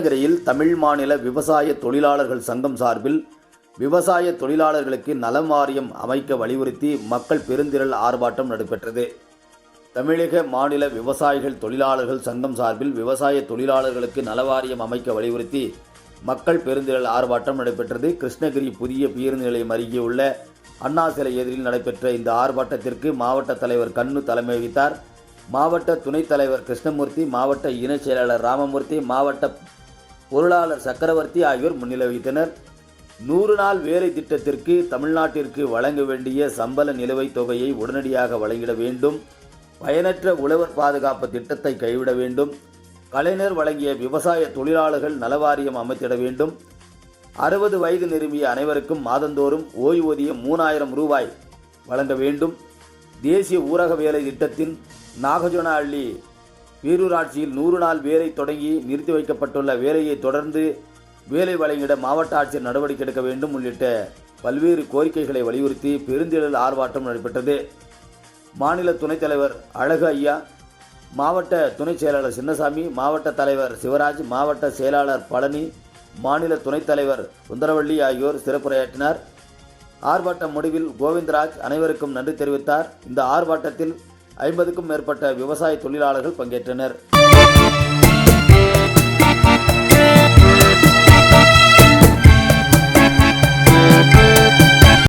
தமிழ் மாநில விவசாய தொழிலாளர்கள் சங்கம் சார்பில் விவசாய தொழிலாளர்களுக்கு நலம் வாரியம் அமைக்க வலியுறுத்தி மக்கள் பெருந்திரள் ஆர்ப்பாட்டம் நடைபெற்றது. தமிழக மாநில விவசாயிகள் தொழிலாளர்கள் சங்கம் சார்பில் விவசாய தொழிலாளர்களுக்கு நலவாரியம் அமைக்க வலியுறுத்தி மக்கள் பெருந்திரள் ஆர்ப்பாட்டம் நடைபெற்றது. கிருஷ்ணகிரி புதிய பேருந்து நிலையம் அருகே உள்ள அண்ணா சிலை எதிரில் நடைபெற்ற இந்த ஆர்ப்பாட்டத்திற்கு மாவட்ட தலைவர் கண்ணு தலைமை வகித்தார். மாவட்ட துணைத் தலைவர் கிருஷ்ணமூர்த்தி மாவட்ட இணைச் செயலாளர் ராமமூர்த்தி மாவட்ட பொருளாளர் சக்கரவர்த்தி ஆகியோர் முன்னிலை வைத்தனர் நூறு நாள் வேலை திட்டத்திற்கு தமிழ்நாட்டிற்கு வழங்க வேண்டிய சம்பள நிலுவைத் தொகையை உடனடியாக வழங்கிட வேண்டும். பயனற்ற உழவர் பாதுகாப்பு திட்டத்தை கைவிட வேண்டும். கலைஞர் வழங்கிய விவசாய தொழிலாளர்கள் நலவாரியம் அமைத்திட வேண்டும். அறுபது வயது நிரம்பிய அனைவருக்கும் மாதந்தோறும் ஓய்வூதியம் மூணாயிரம் ரூபாய் வழங்க வேண்டும். தேசிய ஊரக வேலை திட்டத்தின் நாகஜோனஹள்ளி பேரூராட்சியில் நூறு நாள் வேலை தொடங்கி நிறுத்தி வைக்கப்பட்டுள்ள வேலையை தொடர்ந்து வேலை வழங்கிட மாவட்ட ஆட்சியர் நடவடிக்கை எடுக்க வேண்டும் உள்ளிட்ட பல்வேறு கோரிக்கைகளை வலியுறுத்தி பெருந்திடல் ஆர்ப்பாட்டம் நடைபெற்றது. மாநில துணைத் தலைவர் அழகு ஐயா மாவட்ட துணைச் செயலாளர் சின்னசாமி மாவட்ட தலைவர் சிவராஜ் மாவட்ட செயலாளர் பழனி மாநில துணைத் தலைவர் சுந்தரவள்ளி ஆகியோர் சிறப்புரையாற்றினார். ஆர்ப்பாட்டம் முடிவில் கோவிந்தராஜ் அனைவருக்கும் நன்றி தெரிவித்தார். இந்த ஆர்ப்பாட்டத்தில் ஐம்பதுக்கும் மேற்பட்ட விவசாய தொழிலாளர்கள் பங்கேற்றனர்.